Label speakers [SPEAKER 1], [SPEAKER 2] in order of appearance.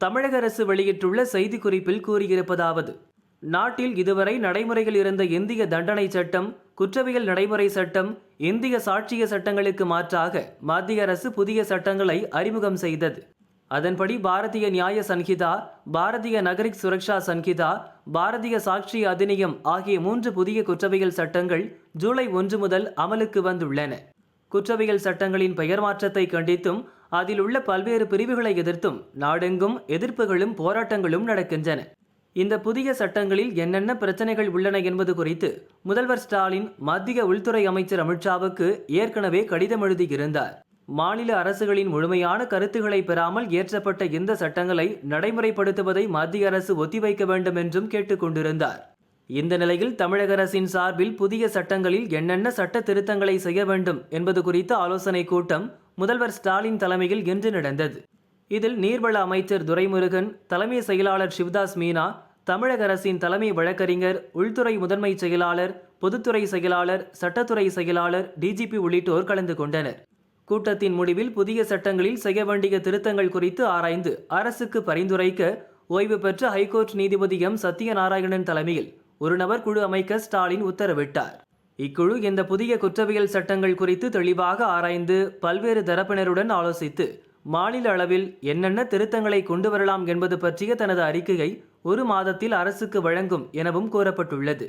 [SPEAKER 1] தமிழக அரசு வெளியிட்டுள்ள செய்திக்குறிப்பில் கூறியிருப்பதாவது நாட்டில் இதுவரை நடைமுறையில் இருந்த இந்திய தண்டனை சட்டம் குற்றவியல் நடைமுறை சட்டம் இந்திய சாட்சிய சட்டங்களுக்கு மாற்றாக மத்திய அரசு புதிய சட்டங்களை அறிமுகம் செய்தது. அதன்படி பாரதிய நியாய சன்ஹிதா பாரதிய நகரிக் சுரக்ஷா சன்ஹிதா பாரதிய சாட்சி அதிநியம் ஆகிய மூன்று புதிய குற்றவியல் சட்டங்கள் ஜூலை ஒன்று முதல் அமலுக்கு வந்துள்ளன. குற்றவியல் சட்டங்களின் பெயர் மாற்றத்தை கண்டித்தும் அதில் உள்ள பல்வேறு பிரிவுகளை எதிர்த்தும் நாடெங்கும் எதிர்ப்புகளும் போராட்டங்களும் நடக்கின்றன. இந்த புதிய சட்டங்களில் என்னென்ன பிரச்சனைகள் உள்ளன என்பது குறித்து முதல்வர் ஸ்டாலின் மத்திய உள்துறை அமைச்சர் அமித்ஷாவுக்கு ஏற்கனவே கடிதம் எழுதியிருந்தார். மாநில அரசுகளின் முழுமையான கருத்துக்களை பெறாமல் இயற்றப்பட்ட இந்த சட்டங்களை நடைமுறைப்படுத்துவதை மத்திய அரசு ஒத்திவைக்க வேண்டும் என்றும் கேட்டுக்கொண்டிருந்தார் இந்த நிலையில் தமிழக அரசின் சார்பில் புதிய சட்டங்களில் என்னென்ன சட்ட திருத்தங்களை செய்ய வேண்டும் என்பது குறித்த ஆலோசனைக் கூட்டம் முதல்வர் ஸ்டாலின் தலைமையில் இன்று நடந்தது. இதில் நீர்வள அமைச்சர் துரைமுருகன் தலைமை செயலாளர் சிவ்தாஸ் மீனா தமிழக அரசின் தலைமை வழக்கறிஞர் உள்துறை முதன்மை செயலாளர் பொதுத்துறை செயலாளர் சட்டத்துறை செயலாளர் டிஜிபி உள்ளிட்டோர் கலந்து கொண்டனர். கூட்டத்தின் முடிவில் புதிய சட்டங்களில் செய்ய வேண்டிய திருத்தங்கள் குறித்து ஆராய்ந்து அரசுக்கு பரிந்துரைக்க ஓய்வு பெற்ற ஹைகோர்ட் நீதிபதி எம். சத்யநாராயணன் தலைமையில் ஒரு நபர் குழு அமைக்க ஸ்டாலின் உத்தரவிட்டார். இக்குழு இந்த புதிய குற்றவியல் சட்டங்கள் குறித்து தெளிவாக ஆராய்ந்து பல்வேறு தரப்பினருடன் ஆலோசித்து மாநில அளவில் என்னென்ன திருத்தங்களை கொண்டு வரலாம் என்பது பற்றிய தனது அறிக்கையை ஒரு மாதத்தில் அரசுக்கு வழங்கும் எனவும் கூறப்பட்டுள்ளது.